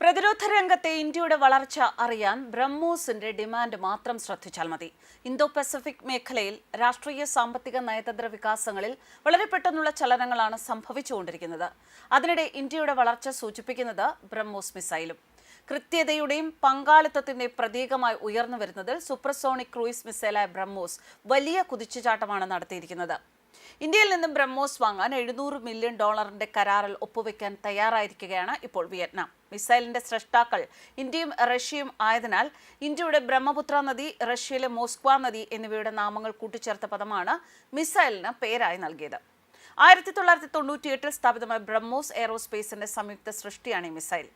പ്രതിരോധ രംഗത്തെ ഇന്ത്യയുടെ വളർച്ച അറിയാൻ ബ്രഹ്മോസിന്റെ ഡിമാൻഡ് മാത്രം ശ്രദ്ധിച്ചാൽ മതി. ഇന്തോ പസഫിക് മേഖലയിൽ രാഷ്ട്രീയ സാമ്പത്തിക നയതന്ത്ര വികാസങ്ങളിൽ വളരെ പെട്ടെന്നുള്ള ചലനങ്ങളാണ് സംഭവിച്ചുകൊണ്ടിരിക്കുന്നത്. അതിനിടെ ഇന്ത്യയുടെ വളർച്ച സൂചിപ്പിക്കുന്നത് ബ്രഹ്മോസ് മിസൈലും. കൃത്യതയുടെയും പങ്കാളിത്തത്തിന്റെയും പ്രതീകമായി ഉയർന്നു വരുന്നതിൽ സൂപ്പർസോണിക് ക്രൂയിസ് മിസൈലായ ബ്രഹ്മോസ് വലിയ കുതിച്ചുചാട്ടമാണ് നടത്തിയിരിക്കുന്നത്. ഇന്ത്യയിൽ നിന്നും ബ്രഹ്മോസ് വാങ്ങാൻ എഴുന്നൂറ് മില്യൺ ഡോളറിന്റെ കരാറിൽ ഒപ്പുവെക്കാൻ തയ്യാറായിരിക്കുകയാണ് ഇപ്പോൾ വിയറ്റ്നാം. മിസൈലിന്റെ സ്രഷ്ടാക്കൾ ഇന്ത്യയും റഷ്യയും ആയതിനാൽ ഇന്ത്യയുടെ ബ്രഹ്മപുത്ര നദി റഷ്യയിലെ മോസ്ക്വ നദി എന്നിവയുടെ നാമങ്ങൾ കൂട്ടിച്ചേർത്ത പദമാണ് മിസൈലിന് പേരായി നൽകിയത്. ആയിരത്തി തൊള്ളായിരത്തി തൊണ്ണൂറ്റിയെട്ടിൽ സ്ഥാപിതമായ ബ്രഹ്മോസ് എയറോസ്പേസിന്റെ സംയുക്ത സൃഷ്ടിയാണ് ഈ മിസൈൽ.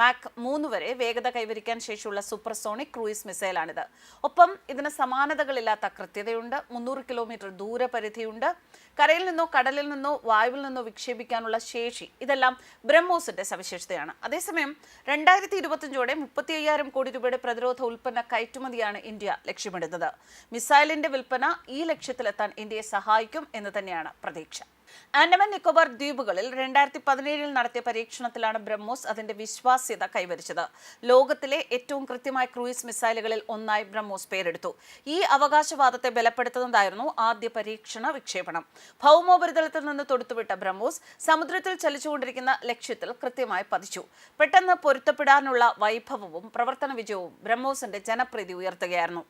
മാക് മൂന്ന് വരെ വേഗത കൈവരിക്കാൻ ശേഷിയുള്ള സൂപ്പർസോണിക് ക്രൂയിസ് മിസൈലാണിത് ഒപ്പം ഇതിന് സമാനതകളില്ലാത്ത കൃത്യതയുണ്ട്. മുന്നൂറ് കിലോമീറ്റർ ദൂരപരിധിയുണ്ട് കരയിൽ നിന്നോ കടലിൽ നിന്നോ വായുവിൽ നിന്നോ വിക്ഷേപിക്കാനുള്ള ശേഷി ഇതെല്ലാം ബ്രഹ്മോസിന്റെ സവിശേഷതയാണ്. അതേസമയം രണ്ടായിരത്തി ഇരുപത്തിയഞ്ചോടെ മുപ്പത്തി അയ്യായിരം കോടി രൂപയുടെ പ്രതിരോധ ഉൽപ്പന്ന കയറ്റുമതിയാണ് ഇന്ത്യ ലക്ഷ്യമിടുന്നത്. മിസൈലിന്റെ വിൽപ്പന ഈ ലക്ഷ്യത്തിലെത്താൻ ഇന്ത്യയെ സഹായിക്കും എന്ന് തന്നെയാണ് പ്രതീക്ഷ. ആൻഡമാൻ നിക്കോബാർ ദ്വീപുകളിൽ രണ്ടായിരത്തി പതിനേഴിൽ നടത്തിയ പരീക്ഷണത്തിലാണ് ബ്രഹ്മോസ് അതിന്റെ വിശ്വാസ്യത കൈവരിച്ചത്. ലോകത്തിലെ ഏറ്റവും കൃത്യമായ ക്രൂയിസ് മിസൈലുകളിൽ ഒന്നായി ബ്രഹ്മോസ് പേരെടുത്തു. ഈ അവകാശവാദത്തെ ബലപ്പെടുത്തുന്നതായിരുന്നു ആദ്യ പരീക്ഷണ വിക്ഷേപണം. ഭൗമോപരിതലത്തിൽ നിന്ന് തൊടുത്തുവിട്ട ബ്രഹ്മോസ് സമുദ്രത്തിൽ ചലിച്ചുകൊണ്ടിരിക്കുന്ന ലക്ഷ്യത്തിൽ കൃത്യമായി പതിച്ചു. പെട്ടെന്ന് പൊരുത്തപ്പെടാനുള്ള വൈഭവവും പ്രവർത്തന വിജയവും ബ്രഹ്മോസിന്റെ ജനപ്രീതി ഉയർത്തുകയായിരുന്നു.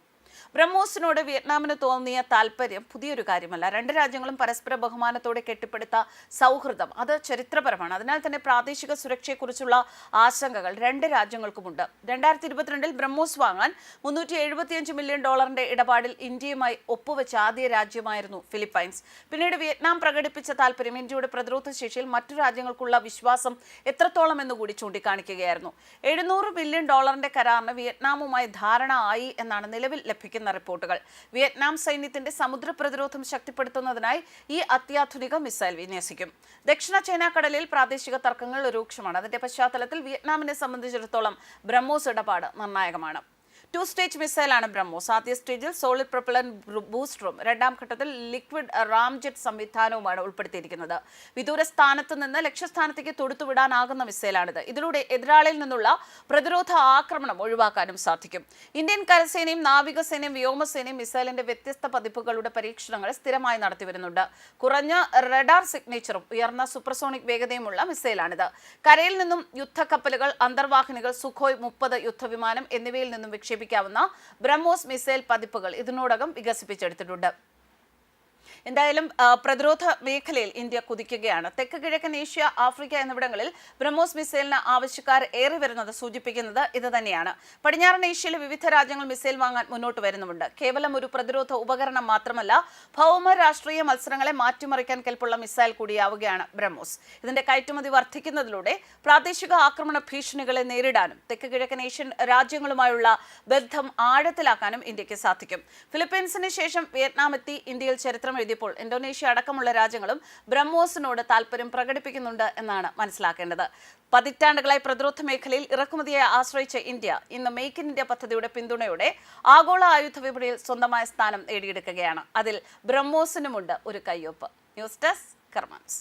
ബ്രഹ്മോസിനോട് വിയറ്റ്നാമിന് തോന്നിയ താല്പര്യം പുതിയൊരു കാര്യമല്ല. രണ്ട് രാജ്യങ്ങളും പരസ്പര ബഹുമാനത്തോടെ കെട്ടിപ്പടുത്ത സൗഹൃദം അത് ചരിത്രപരമാണ്. അതിനാൽ തന്നെ പ്രാദേശിക സുരക്ഷയെക്കുറിച്ചുള്ള ആശങ്കകൾ രണ്ട് രാജ്യങ്ങൾക്കുമുണ്ട്. രണ്ടായിരത്തി ഇരുപത്തിരണ്ടിൽ ബ്രഹ്മോസ് വാങ്ങാൻ മുന്നൂറ്റി എഴുപത്തിയഞ്ച് മില്യൺ ഡോളറിന്റെ ഇടപാടിൽ ഇന്ത്യയുമായി ഒപ്പുവെച്ച ആദ്യ രാജ്യമായിരുന്നു ഫിലിപ്പൈൻസ്. പിന്നീട് വിയറ്റ്നാം പ്രകടിപ്പിച്ച താല്പര്യം ഇന്ത്യയുടെ പ്രതിരോധ ശേഷിയിൽ മറ്റു രാജ്യങ്ങൾക്കുള്ള വിശ്വാസം എത്രത്തോളം എന്ന് കൂടി ചൂണ്ടിക്കാണിക്കുകയായിരുന്നു. എഴുന്നൂറ് ബില്യൺ ഡോളറിന്റെ കരാറിന് വിയറ്റ്നാമുമായി ധാരണ ആയി എന്നാണ് നിലവിൽ ലഭിക്കുന്ന റിപ്പോർട്ടുകൾ. വിയറ്റ്നാം സൈന്യത്തിന്റെ സമുദ്ര പ്രതിരോധം ശക്തിപ്പെടുത്തുന്നതിനായി ഈ അത്യാധുനിക മിസൈൽ വിന്യസിക്കും. ദക്ഷിണ ചൈന കടലിൽ പ്രാദേശിക തർക്കങ്ങൾ രൂക്ഷമാണ്. അതിന്റെ പശ്ചാത്തലത്തിൽ വിയറ്റ്നാമിനെ സംബന്ധിച്ചിടത്തോളം ബ്രഹ്മോസ് ഇടപാട് നിർണായകമാണ്. ടു സ്റ്റേജ് മിസൈലാണ് ബ്രഹ്മോസ്. ആദ്യ സ്റ്റേജിൽ സോളിഡ് പ്രൊപ്പലൻ ബൂസ്റ്ററും രണ്ടാം ഘട്ടത്തിൽ ലിക്വിഡ് റാംജെറ്റ് സംവിധാനവുമാണ് ഉൾപ്പെടുത്തിയിരിക്കുന്നത്. വിദൂര സ്ഥാനത്ത് നിന്ന് ലക്ഷ്യസ്ഥാനത്തേക്ക് തൊടുത്തുവിടാനാകുന്ന മിസൈലാണിത് ഇതിലൂടെ എതിരാളിയിൽ നിന്നുള്ള പ്രതിരോധ ആക്രമണം ഒഴിവാക്കാനും സാധിക്കും. ഇന്ത്യൻ കരസേനയും നാവികസേനയും വ്യോമസേനയും മിസൈലിന്റെ വ്യത്യസ്ത പതിപ്പുകളുടെ പരീക്ഷണങ്ങൾ സ്ഥിരമായി നടത്തിവരുന്നുണ്ട്. കുറഞ്ഞ റഡാർ സിഗ്നേച്ചറും ഉയർന്ന സൂപ്പർസോണിക് വേഗതയുമുള്ള മിസൈലാണിത് കരയിൽ നിന്നും യുദ്ധക്കപ്പലുകൾ അന്തർവാഹിനികൾ സുഖോയ് മുപ്പത് യുദ്ധവിമാനം എന്നിവയിൽ നിന്നും വിക്ഷേപിക്കാവുന്ന ബ്രഹ്മോസ് മിസൈൽ പതിപ്പുകൾ ഇതിനോടകം വികസിപ്പിച്ചെടുത്തിട്ടുണ്ട്. എന്തായാലും പ്രതിരോധ മേഖലയിൽ ഇന്ത്യ കുതിക്കുകയാണ്. തെക്ക് കിഴക്കൻ ഏഷ്യ ആഫ്രിക്ക എന്നിവിടങ്ങളിൽ ബ്രഹ്മോസ് മിസൈലിന് ആവശ്യക്കാർ ഏറി വരുന്നത് സൂചിപ്പിക്കുന്നത് ഇത് തന്നെയാണ്. പടിഞ്ഞാറൻ ഏഷ്യയിലെ വിവിധ രാജ്യങ്ങൾ മിസൈൽ വാങ്ങാൻ മുന്നോട്ട് വരുന്നുമുണ്ട്. കേവലം ഒരു പ്രതിരോധ ഉപകരണം മാത്രമല്ല ഭൗമ രാഷ്ട്രീയ മത്സരങ്ങളെ മാറ്റിമറിക്കാൻ കെൽപ്പുള്ള മിസൈൽ കൂടിയാവുകയാണ് ബ്രഹ്മോസ്. ഇതിന്റെ കയറ്റുമതി വർദ്ധിക്കുന്നതിലൂടെ പ്രാദേശിക ആക്രമണ ഭീഷണികളെ നേരിടാനും തെക്ക് കിഴക്കൻ ഏഷ്യൻ രാജ്യങ്ങളുമായുള്ള ബന്ധം ആഴത്തിലാക്കാനും ഇന്ത്യയ്ക്ക് സാധിക്കും. ഫിലിപ്പീൻസിന് ശേഷം വിയറ്റ്നാം എത്തി ഇന്ത്യയിൽ ചരിത്രം എഴുതിയപ്പോൾ ഇന്തോനേഷ്യ അടക്കമുള്ള രാജ്യങ്ങളും ബ്രഹ്മോസിനോട് താല്പര്യം പ്രകടിപ്പിക്കുന്നുണ്ട് എന്നാണ് മനസ്സിലാക്കേണ്ടത്. പതിറ്റാണ്ടുകളായി പ്രതിരോധ മേഖലയിൽ ഇറക്കുമതിയെ ആശ്രയിച്ച ഇന്ത്യ ഇന്ന് മേക്ക് ഇൻ ഇന്ത്യ പദ്ധതിയുടെ പിന്തുണയോടെ ആഗോള ആയുധ വിപണിയിൽ സ്വന്തമായ സ്ഥാനം നേടിയെടുക്കുകയാണ്. അതിൽ ബ്രഹ്മോസിനുമുണ്ട് ഒരു കയ്യൊപ്പ്. News desk കർമാൻസ്.